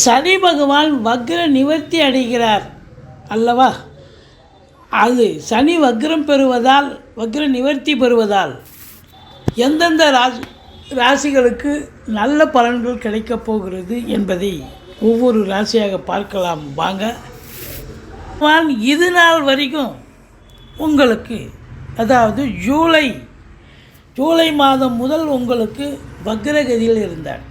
சனி பகவான் வக்ர நிவர்த்தி அடைகிறார். அல்லவா? அது சனி வக்ரம் பெறுவதால் வக்ர நிவர்த்தி பெறுவதால் எந்தெந்த ராசி ராசிகளுக்கு நல்ல பலன்கள் கிடைக்கப் போகிறது என்பதை ஒவ்வொரு ராசியாக பார்க்கலாம். வாங்க. இது நாள் வரைக்கும் உங்களுக்கு அதாவது ஜூலை ஜூலை மாதம் முதல் உங்களுக்கு வக்ரகதியில் இருந்தார்.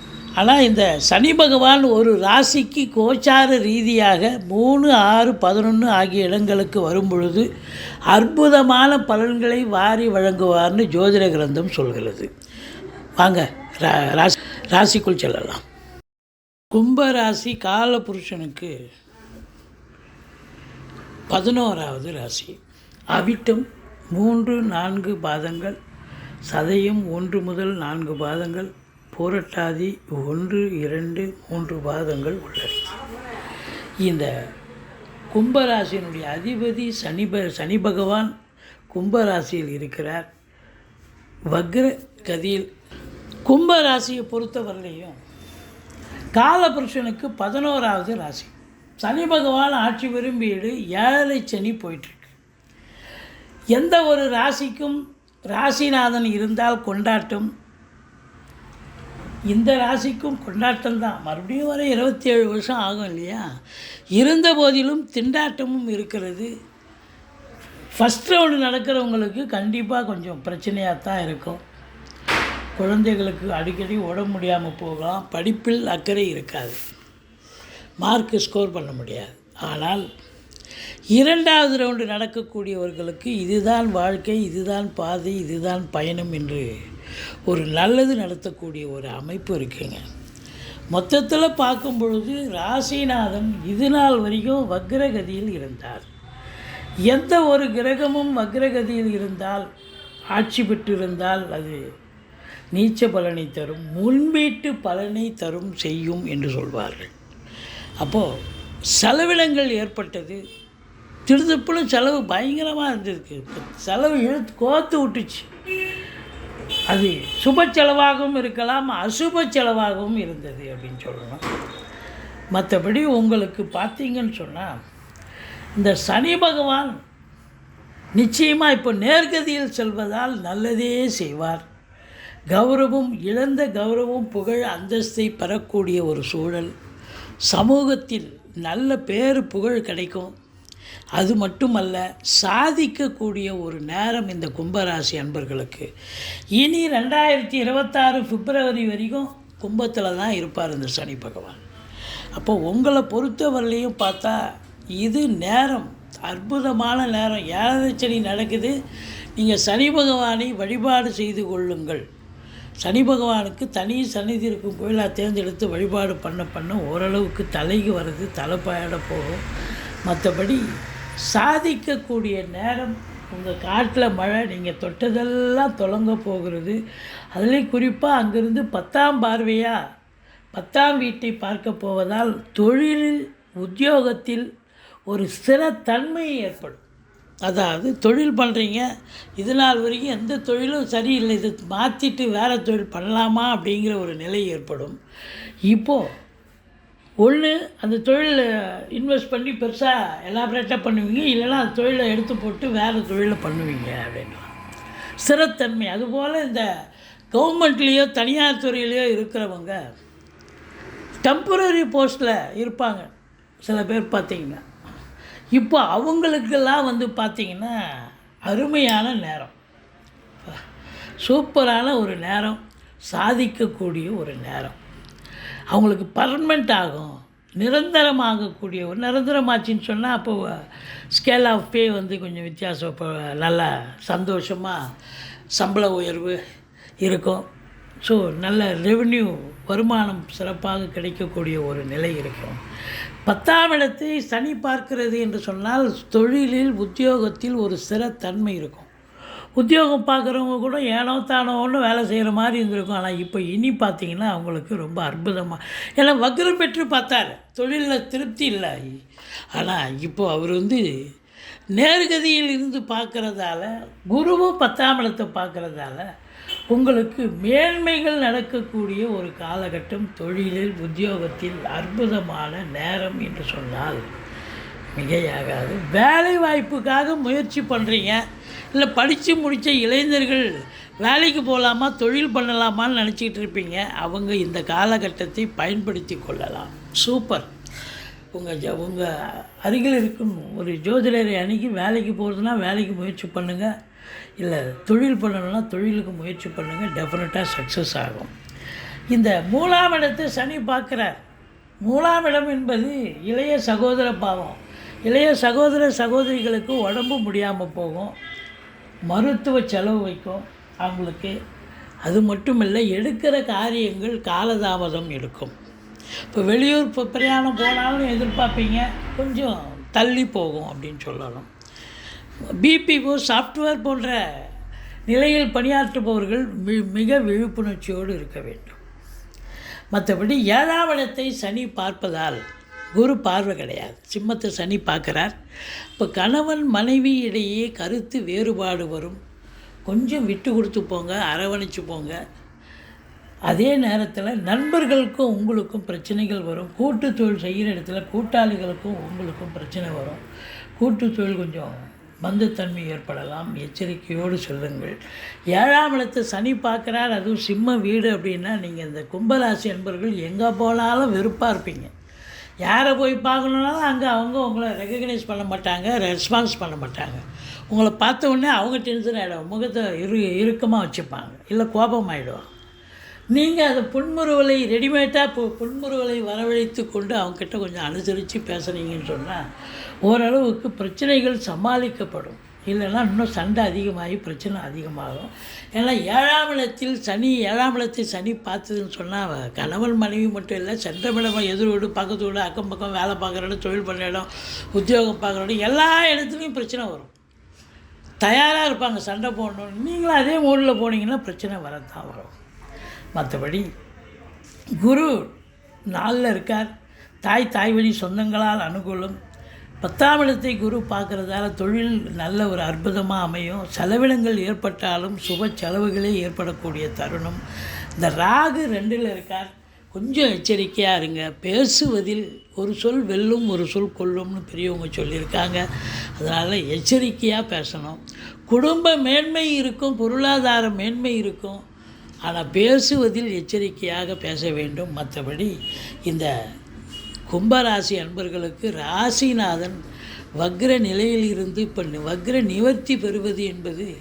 ஆனால் இந்த சனி பகவான் ஒரு ராசிக்கு கோச்சார ரீதியாக மூணு ஆறு பதினொன்று ஆகிய இடங்களுக்கு வரும் பொழுது அற்புதமான பலன்களை வாரி வழங்குவார்னு ஜோதிட கிரந்தம் சொல்கிறது. வாங்க ரா ராசி ராசிக்குள் செல்லலாம். கும்பராசி காலபுருஷனுக்கு பதினோராவது ராசி. அவிட்டம் மூன்று நான்கு பாதங்கள் சதையும் ஒன்று முதல் நான்கு பாதங்கள் பூரட்டாதி ஒன்று இரண்டு மூன்று பாதங்கள் உள்ளது. இந்த கும்பராசியினுடைய அதிபதி சனி ப சனி பகவான் கும்பராசியில் இருக்கிறார். வக்ர கதியில் கும்பராசியை பொறுத்தவரையிலையும் காலபுருஷனுக்கு பதினோராவது ராசி. சனி பகவான் ஆட்சி விரும்பியது ஏழை சனி போயிட்டுருக்கு. எந்த ஒரு ராசிக்கும் ராசிநாதன் இருந்தால் கொண்டாட்டம். இந்த ராசிக்கும் கொண்டாட்டம் தான். மறுபடியும் வர இருபத்தி ஏழு வருஷம் ஆகும் இல்லையா? இருந்த போதிலும் திண்டாட்டமும் இருக்கிறது. ஃபஸ்ட் ரவுண்டு நடக்கிறவங்களுக்கு கண்டிப்பாக கொஞ்சம் பிரச்சனையாக தான் இருக்கும். குழந்தைகளுக்கு அடிக்கடி உடம்பு முடியாமல் போகலாம். படிப்பில் அக்கறை இருக்காது. மார்க்கு ஸ்கோர் பண்ண முடியாது. ஆனால் இரண்டாவது ரவுண்டு நடக்கக்கூடியவர்களுக்கு இதுதான் வாழ்க்கை இதுதான் பாதை இதுதான் பயணம் என்று ஒரு நல்லது நடத்தக்கூடிய ஒரு அமைப்பு இருக்குங்க. மொத்தத்தில் பார்க்கும் பொழுது ராசிநாதன் இது நாள் வரைக்கும் வக்ரகதியில் இருந்தார். எந்த ஒரு கிரகமும் வக்ரகதியில் இருந்தால் ஆட்சி பெற்றிருந்தால் அது நீச்ச பலனை தரும் முன்வீட்டு பலனை தரும் செய்யும் என்று சொல்வார்கள். அப்போது செலவினங்கள் ஏற்பட்டது. திருதப்புலும் செலவு பயங்கரமாக இருந்திருக்கு. செலவு இழுத்து கோத்து விட்டுச்சு. அது சுப செலவாகவும் இருக்கலாம் அசுப செலவாகவும் இருந்தது அப்படின்னு சொல்லணும். மற்றபடி உங்களுக்கு பார்த்தீங்கன்னு சொன்னால் இந்த சனி பகவான் நிச்சயமாக இப்போ நேர்கதியில் செல்வதால் நல்லதே செய்வார். கௌரவம் இழந்த கௌரவம் புகழ் அந்தஸ்தை பெறக்கூடிய ஒரு சூழல். சமூகத்தில் நல்ல பேர் புகழ் கிடைக்கும். அது மட்டுமல்ல சாதிக்கக்கூடிய ஒரு நேரம் இந்த கும்பராசி அன்பர்களுக்கு. இனி ரெண்டாயிரத்தி இருபத்தாறு பிப்ரவரி வரைக்கும் கும்பத்தில் தான் இருப்பார் இந்த சனி பகவான். அப்போ உங்களை பொறுத்தவரையிலையும் பார்த்தா இது நேரம் அற்புதமான நேரம். ஏழரை சனி நடக்குது. நீங்கள் சனி பகவானை வழிபாடு செய்து கொள்ளுங்கள். சனி பகவானுக்கு தனி சன்னிதி இருக்கும் கோயிலாக தேர்ந்தெடுத்து வழிபாடு பண்ண பண்ண ஓரளவுக்கு தலைக்கு வர்றது தலைப்பாயிட போகும். மற்றபடி சாதிக்கக்கூடிய நேரம் உங்கள் காட்டில் மழை நீங்கள் தொட்டதெல்லாம் தொடங்க போகிறது. அதுலேயும் குறிப்பாக அங்கேருந்து பத்தாம் பார்வையாக பத்தாம் வீட்டை பார்க்க போவதால் தொழிலில் உத்தியோகத்தில் ஒரு ஸ்திரத்தன்மை ஏற்படும். அதாவது தொழில் பண்ணுறீங்க இது நாள் வரைக்கும் எந்த தொழிலும் சரியில்லை இது மாற்றிட்டு வேறு தொழில் பண்ணலாமா அப்படிங்கிற ஒரு நிலை ஏற்படும். இப்போது ஒன்று அந்த தொழிலில் இன்வெஸ்ட் பண்ணி பெருசாக எலாபரேட்டாக பண்ணுவீங்க இல்லைன்னா அந்த தொழிலை எடுத்து போட்டு வேறு தொழிலை பண்ணுவீங்க அப்படின்னா ஸ்திரத்தன்மை. அதுபோல் இந்த கவர்மெண்ட்லேயோ தனியார் துறையிலையோ இருக்கிறவங்க டெம்பரரி போஸ்ட்டில் இருப்பாங்க. சில பேர் பார்த்திங்கன்னா. இப்போ அவங்களுக்கெல்லாம் வந்து பார்த்திங்கன்னா அருமையான நேரம். சூப்பரான ஒரு நேரம். சாதிக்கக்கூடிய ஒரு நேரம். அவங்களுக்கு பர்மனெண்ட் ஆகும். நிரந்தரமாகக்கூடிய ஒரு நிரந்தரமாச்சின்னு சொன்னால் அப்போ ஸ்கேல் ஆஃப் பே வந்து கொஞ்சம் வித்தியாசம் இப்போ நல்லா சந்தோஷமாக சம்பள உயர்வு இருக்கும். ஸோ நல்ல ரெவென்யூ வருமானம் சிறப்பாக கிடைக்கக்கூடிய ஒரு நிலை இருக்கும். பத்தாம் இடத்தை சனி பார்க்கிறது என்று சொன்னால் தொழிலில் உத்தியோகத்தில் ஒரு சிறத்தன்மை இருக்கும். உத்தியோகம் பார்க்குறவங்க கூட ஏனோ தானோன்னு வேலை செய்கிற மாதிரி இருந்திருக்கும். ஆனால் இப்போ இனி பார்த்தீங்கன்னா அவங்களுக்கு ரொம்ப அற்புதமாக ஏன்னா வக்ரம் பெற்று பார்த்தார். தொழிலில் திருப்தி இல்லை. ஆனால் இப்போது அவர் வந்து நேர்கதியில் இருந்து பார்க்குறதால குருவும் பத்தாம் இடத்தை பார்க்குறதால உங்களுக்கு மேன்மைகள் நடக்கக்கூடிய ஒரு காலகட்டம் தொழிலில் உத்தியோகத்தில் அற்புதமான நேரம் என்று சொன்னால் மிகையாகாது. வேலை வாய்ப்புக்காக முயற்சி பண்ணுறீங்க இல்லை படித்து முடித்த இளைஞர்கள் வேலைக்கு போகலாமா தொழில் பண்ணலாமான்னு நினச்சிக்கிட்டு இருப்பீங்க. அவங்க இந்த காலகட்டத்தை பயன்படுத்தி கொள்ளலாம். சூப்பர். உங்கள் ஜ உங்கள் அருகில் இருக்கும் ஒரு ஜோதிடரை அணுகி வேலைக்கு போகிறதுனா வேலைக்கு முயற்சி பண்ணுங்கள் இல்லை தொழில் பண்ணணும்னா தொழிலுக்கு முயற்சி பண்ணுங்கள் டெஃபினட்டாக சக்ஸஸ் ஆகும். இந்த மூலாம் இடத்தை சனி பார்க்குறார். மூலாம் இடம் என்பது இளைய சகோதர பாவம். இளைய சகோதர சகோதரிகளுக்கு உடம்பு முடியாமல் போகும். மருத்துவ செலவு வைக்கும் அவங்களுக்கு. அது மட்டும் இல்லை எடுக்கிற காரியங்கள் காலதாமதம் எடுக்கும். இப்போ வெளியூர் இப்போ பிரயாணம் போனாலும் எதிர்பார்ப்பீங்க கொஞ்சம் தள்ளி போகும் அப்படின்னு சொல்லலாம் பிபிஓ சாஃப்ட்வேர் போன்ற நிலையில் பணியாற்றுபவர்கள் மி- மிக விழிப்புணர்ச்சியோடு இருக்க வேண்டும். மற்றபடி ஏழாம் இடத்தை சனி பார்ப்பதால் குரு பார்வை கிடையாது. சிம்மத்தை சனி பார்க்குறார். இப்போ கணவன் மனைவி இடையே கருத்து வேறுபாடு வரும். கொஞ்சம் விட்டு கொடுத்து போங்க அரவணைச்சு போங்க. அதே நேரத்தில் நண்பர்களுக்கும் உங்களுக்கும் பிரச்சனைகள் வரும். கூட்டு தொழில் செய்கிற இடத்துல கூட்டாளிகளுக்கும் உங்களுக்கும் பிரச்சனை வரும். கூட்டு தொழில் கொஞ்சம் மந்தத்தன்மை ஏற்படலாம். எச்சரிக்கையோடு சொல்லுங்கள். ஏழாம் இடத்தை சனி பார்க்குறார். அதுவும் சிம்ம வீடு அப்படின்னா நீங்கள் இந்த கும்பராசி என்பர்கள் எங்கே போனாலும் வெறுப்பாக இருப்பீங்க. யாரை போய் பார்க்கணுன்னாலும் அங்கே அவங்க உங்களை ரெக்கக்னைஸ் பண்ண மாட்டாங்க ரெஸ்பான்ஸ் பண்ண மாட்டாங்க. உங்களை பார்த்த உடனே அவங்க டென்ஷன் ஆகிடும் முகத்தை இரு இறுக்கமாக வச்சுப்பாங்க. இல்லை கோபமாயிடுவாங்க நீங்கள் அந்த புன்முறுவலை ரெடிமேடாக இப்போ புன்முறுவலை வரவழைத்து கொண்டு அவங்கக்கிட்ட கொஞ்சம் அனுசரித்து பேசுனீங்கன்னு சொன்னால் ஓரளவுக்கு பிரச்சனைகள் சமாளிக்கப்படும். இல்லைன்னா இன்னும் சண்டை அதிகமாகி பிரச்சனை அதிகமாகும். ஏன்னா ஏழாம் இடத்தில் சனி ஏழாம் இடத்தை சனி பார்த்ததுன்னு சொன்னால் கணவன் மனைவி மட்டும் இல்லை சண்டமிடம் எதிர் வீடு பக்கத்து வீடு அக்கம் பக்கம் வேலை பார்க்குற இடம் தொழில் பண்ணுற இடம் உத்தியோகம் பார்க்குற இடம் எல்லா இடத்துலையும் பிரச்சனை வரும். தயாராக இருப்பாங்க சண்டை போடணும் நீங்களும் அதே மூடில் போனீங்கன்னா பிரச்சனை வரத்தான் வரும். மற்றபடி குரு நாளில் இருக்கார். தாய் தாய் வழி சொந்தங்களால் அனுகூலம். பத்தாம் இடத்தை குரு பார்க்குறதால தொழில் நல்ல ஒரு அற்புதமாக அமையும். செலவினங்கள் ஏற்பட்டாலும் சுப செலவுகளே ஏற்படக்கூடிய தருணம். இந்த ராகு ரெண்டில் இருக்கார். கொஞ்சம் எச்சரிக்கையாக இருங்க. பேசுவதில் ஒரு சொல் வெல்லும் ஒரு சொல் கொல்லும்னு பெரியவங்க சொல்லியிருக்காங்க. அதனால் எச்சரிக்கையாக பேசணும். குடும்ப மேன்மை இருக்கும் பொருளாதார மேன்மை இருக்கும். ஆனால் பேசுவதில் எச்சரிக்கையாக பேச வேண்டும். மற்றபடி இந்த கும்பராசி அன்பர்களுக்கு ராசிநாதன் வக்ர நிலையில் இருந்து இப்போ வக்ர நிவர்த்தி பெறுவது என்பது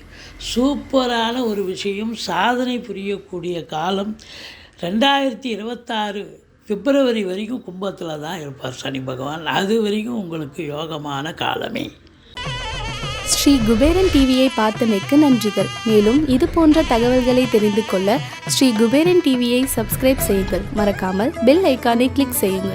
சூப்பரான ஒரு விஷயம். சாதனை புரியக்கூடிய காலம். ரெண்டாயிரத்தி இருபத்தாறு பிப்ரவரி வரைக்கும் கும்பத்தில் தான் இருப்பார் சனி பகவான். அது வரைக்கும் உங்களுக்கு யோகமான காலமே. ஸ்ரீ குபேரன் டிவியை பார்த்தமைக்கு நன்றிகள். மேலும் இது போன்ற தகவல்களை தெரிந்து கொள்ள ஸ்ரீ குபேரன் டிவியை சப்ஸ்கிரைப் செய்யுங்கள். மறக்காமல் பெல் ஐக்கானை கிளிக் செய்யுங்கள்.